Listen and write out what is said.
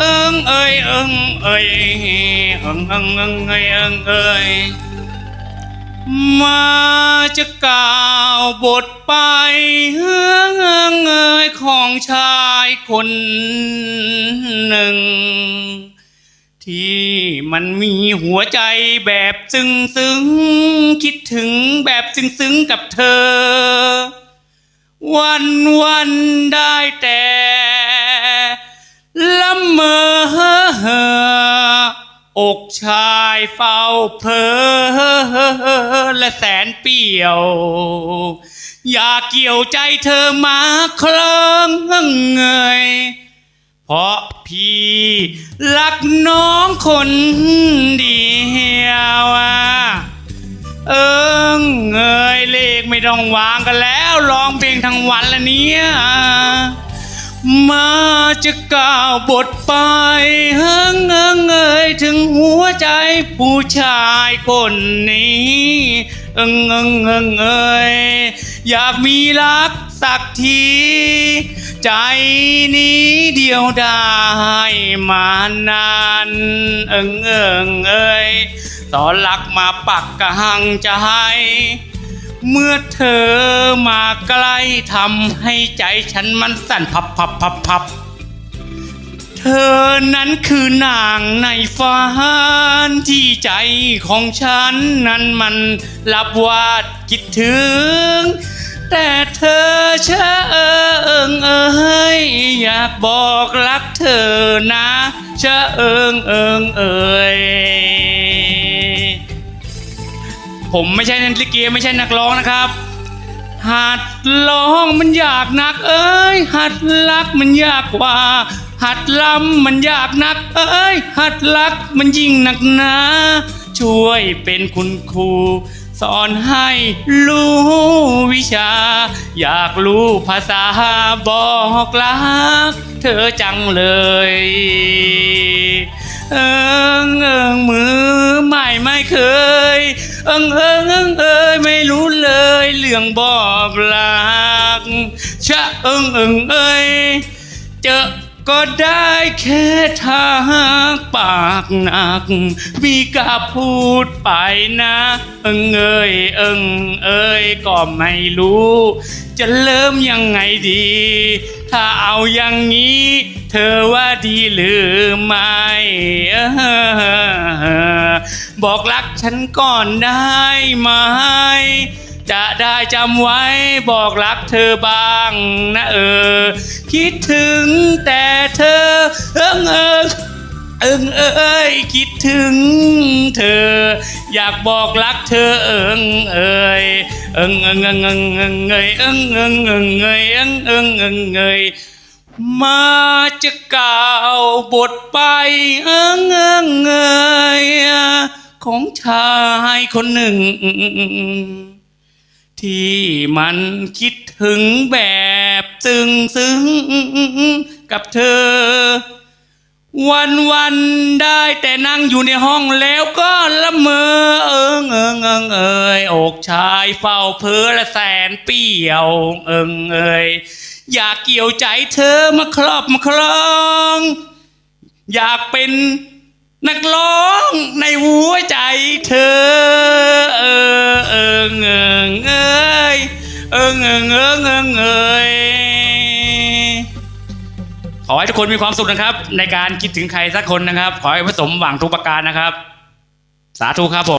เอ้ยเอิงเอ้ยเอิงเอิงเอิงเอ้ยเอิงเอ้ยมาจะก่าวบทไปเอิงเอิงเอ้ยของชายคนหนึ่ง ที่มันมีหัวใจแบบซึ้งซึ้งคิดถึงแบบซึ้งซึ้งกับเธอ วันวันได้แต่ อกชายเฝ้าเพลอและแสนเปี่ยว อยากเกี่ยวใจเธอมาคล้องเงยเพราะพี่รักน้องคนเดียวอะเอิงเงยเลขไม่ต้องวางกันแล้วร้องเพลงทั้งวันละเนี่ยมา จะกล่าวบทไปเฮิงเอิงเอ่ยถึงหัวใจผู้ชายคนนี้เอิงเอิงเอิงเอยอยากมีรักสักที ใจนี้เดียวได้มานานเอิงเอิงเอ่ยตอนรักมาปักกะหังใจเมื่อเธอมาใกล้ทำให้ใจฉันมันสั่นพับพับพับพับ เธอนั้นคือนางในฝันที่ใจของฉันนั้นมันรับวาดคิดถึง แต่เธอเชะเอิงเอ้ยอยากบอกรักเธอนะเชะเอิงเอิงเอ้ยผมไม่ใช่นักลิเกไม่ใช่นักร้องนะครับ หัดร้องมันยากนักเอ้ยหัดรักมันยากกว่า หัดลำมันยากนัก เอ้ย หัดรักมันยิ่งหนักหนาช่วยเป็นคุณครู สอนให้รู้วิชา อยากรู้ภาษาบอกรัก เธอจังเลย เอิงเอิงมือไม่ไม่เคย เอิงเอิงเอิงเอยไม่รู้เลยเรื่องบอกรักชะเอิงเอิงเอยเจอ ก็ได้แค่ทักปากหนัก มีกาพูดไปนะ เอิงเอยเอิงเอยก็ไม่รู้ จะเริ่มยังไงดี ถ้าเอาอย่างนี้ เธอว่าดีหรือไม่บอกรักฉันก่อนได้ไหมจะได้ จำไว้บอกรักเธอบ้างนะเออ คิดถึงแต่เธอเอิงเอิงเอิงเอ้ยคิดถึงเธอ อยากบอกรักเธอเอิงเอ้ยเอิงเอิงเอิงเอิงเอิงเอยเอิงเอิงเอิงเอยเอิงเอิงเอิงเอยมาจะกล่าวบทไปเอิงเอิงเอยของชายคนหนึ่ง ที่มันคิดถึงแบบซึ้งซึ้งกับเธอ วันวันได้แต่นั่งอยู่ในห้องแล้วก็ละเมอเอิงเอิงเอิงเอยอกชายเฝ้าเพ้อและแสนเปี่ยวเอิงเอ่ยอยากเกี่ยวใจเธอมาครอบมาครอง อยากเป็นนักร้องในหัวใจเธอ อให้ทุกคนมีความสุขนะครับ ในการคิดถึงใครสักคนนะครับ ขอให้ผสมหวังทุกประการนะครับ สาธุครับผม